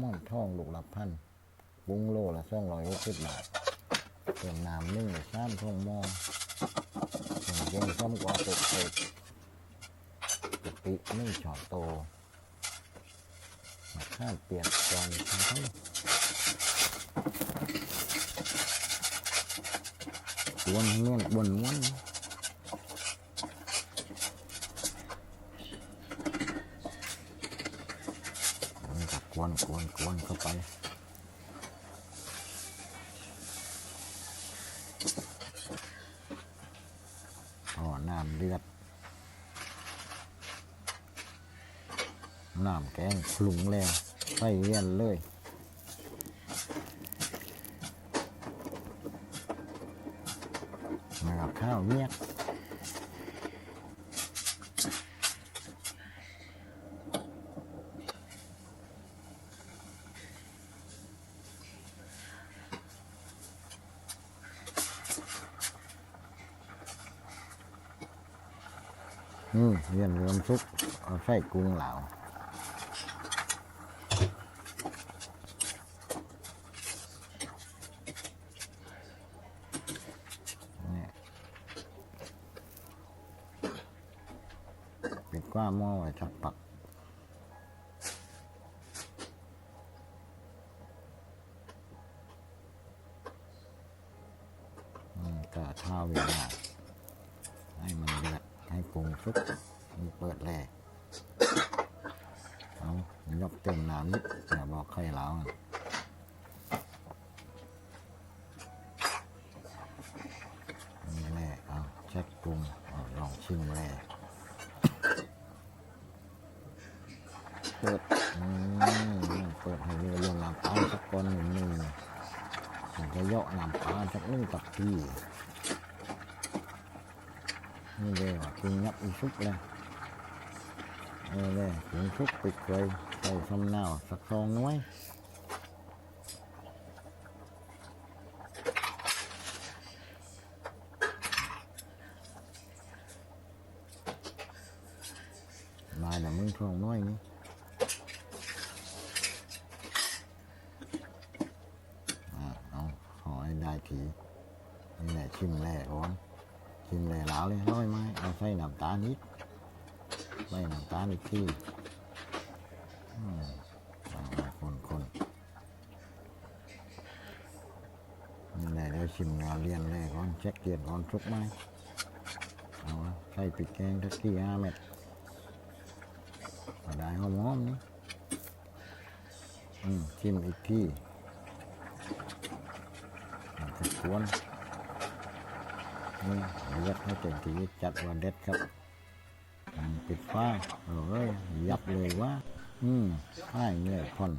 ม่อนทองลูกละพันปรุงโลละสองร้อยหกสิบบาทเติมน้ำนึ่งหรือซ้ำทองมอส่วนเย็นซ้ำกว่าตกเอกกะปินึ่งช้อนโตมะข้ามเปียกจอนทั้งทั้งวนเงี้ยบนม้วนมันก็ก วนกวนกวนเข้าไปพอน้ำเลือด น้ำแกงคลุงแล้วใส่เวียนเลยมากับข้าวเวีย อืมเรียมนรวมซุปเอาใส่กุ้งเหลาเนี่ยปิดกว้าหม้อไว้ทักปักอืมก็เท่าเวลา ให้มันเดือดให้ ปรุงสุกมันเปิดแรกเอายกเต็มน้ำนิดอย่าบอกใครแล้วนี่แรกเอาเช็คปรุงอลองชิมแรกเปิดอืมเปิดให้เรือลงน้ำปลาสักก้อนหนึ่งหนึ่งถึงจะเยาะน้ำปลาสักนึ่งตักที่ นี่เลยกินยับอีซุปเลยเออเลยกินซุปปิดเลยใส่ซำนาสักซองน้อยมาแต่มึงทองน้อยนี่เอาขอให้ได้ทีนี่แหละชิมแรกก่อน ชิมเลยล้วเลยน้อยไหมเอาใส่น้ำตาลนิดใส่น้ำตาลอีกทีอืมาคนคนนี่แหละเดี๋ยวชิมงานเรียนเลยก่อนเช็คเกียรก่อนทุกไหมเอาใส่ปิดแกงทักกี่ห้าเม็ดก็ได้หอมๆนี่อืมชิมอีกทีมันจะกวน นี่ยัดให้เต็มที่จัดว่าเด็ดครับปิดฟ้าเออยับเลยว่า อืมให้เงี้ยคน